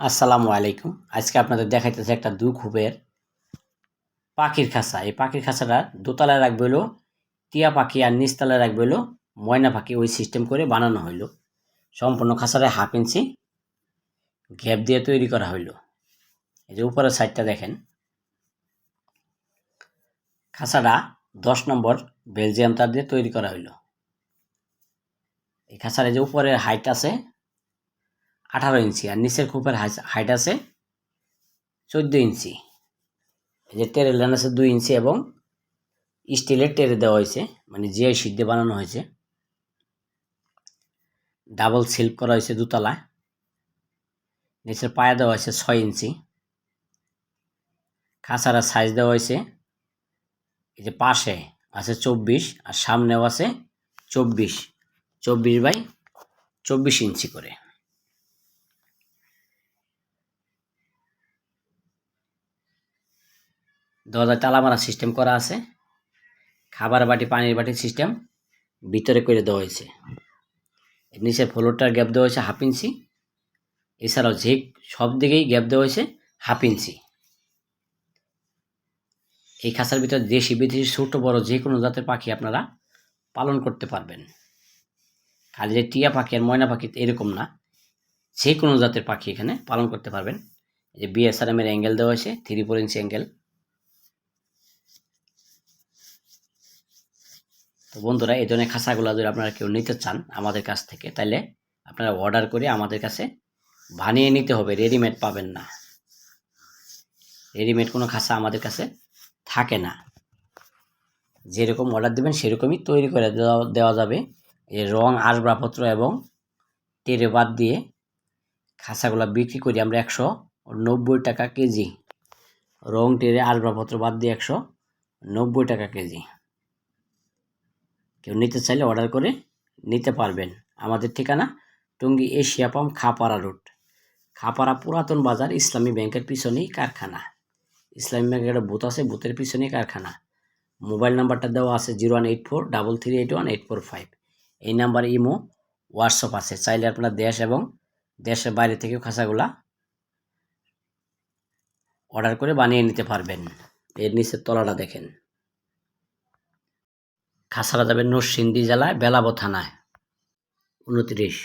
আসসালামু আলাইকুম। আজকে আপনাদের দেখাইতেছে একটা দুখুবের পাখির খাঁচা এই পাখির খাঁচাটা দোতলায় রাখবে হলো, টিয়া পাখি আর নিচতলায় রাখবে হলো, ময়না পাখি। ওই সিস্টেম করে বানানো হইল। সম্পূর্ণ খাঁচাটা হাফ ইঞ্চি ঘ্যাপ দিয়ে তৈরি করা হইল। এই যে উপরের সাইডটা দেখেন। খাঁচাটা দশ নম্বর বেলজিয়াম তার দিয়ে তৈরি করা হইল। এই খাঁচার যে উপরের হাইট আছে আঠারো ইঞ্চি আর নিচের খোপের হাইট আছে চোদ্দ ইঞ্চি। যে টেরের লাইন আছে দুই ইঞ্চি এবং স্টিলের টেরে দেওয়া হয়েছে মানে জিআই দিয়ে বানানো হয়েছে। ডাবল সিল্ক করা হয়েছে দুতলায়। নিচের পায়া দেওয়া হয়েছে ছয় ইঞ্চি। খাঁচারা সাইজ দেওয়া হয়েছে, এই যে পাশে আছে চব্বিশ আর সামনেও আছে চব্বিশ। চব্বিশ বাই চব্বিশ ইঞ্চি করে। দরজায় তালা মারা সিস্টেম করা আছে। খাবার বাটি, পানির বাটি সিস্টেম ভিতরে করে দেওয়া হয়েছে। নিচের ফ্লোরটার গ্যাপ দেওয়া হয়েছে হাফ ইঞ্চি এছাড়াও যে সব দিকেই গ্যাপ দেওয়া হয়েছে হাফ ইঞ্চি এই খাঁচার ভিতরে দেশি, বিদেশি, ছোট, বড় যে কোনো জাতের পাখি আপনারা পালন করতে পারবেন। খালি যে টিয়া পাখি আর ময়না পাখি এরকম না। যে কোনো জাতের পাখি এখানে পালন করতে পারবেন। যে বিএসআরএমের অ্যাঙ্গেল দেওয়া হয়েছে থ্রি ফোর ইঞ্চি অ্যাঙ্গেল তো বন্ধুরা, এই ধরনের খাঁচাগুলো যদি আপনারা কেউ নিতে চান আমাদের কাছ থেকে তাহলে আপনারা অর্ডার করে আমাদের কাছে বানিয়ে নিতে হবে। রেডিমেড পাবেন না। রেডিমেড কোনো খাঁচা আমাদের কাছে থাকে না। যেরকম অর্ডার দেবেন, সেরকমই তৈরি করে দেওয়া যাবে। এই রং, আসবাবপত্র এবং টেরে বাদ দিয়ে খাঁচাগুলো বিক্রি করি আমরা একশো নব্বই টাকা কেজি। রং টেরে আসবাবপত্র বাদ দিয়ে একশো নব্বই টাকা কেজি। কেউ নিতে চাইলে অর্ডার করে নিতে পারবেন। আমাদের ঠিকানা Tongi Asia pump Khapara road. Khapara পুরাতন বাজার ইসলামী ব্যাংকের পিছনেই কারখানা। ইসলামী ব্যাংকের একটা বুথ আছে, বুথের পিছনেই কারখানা। মোবাইল নাম্বারটা দেওয়া আছে zero one eight four double three eight one eight four five. এই নাম্বারে ইমো, হোয়াটসঅ্যাপ আছে। চাইলে আপনার দেশ এবং দেশের বাইরে থেকেও খাসাগুলা অর্ডার করে বানিয়ে নিতে পারবেন। এর নিচের তলাটা দেখেন। খাসারা যাবে নরসিংদী জেলায় বেলাব থানায়। উনত্রিশ।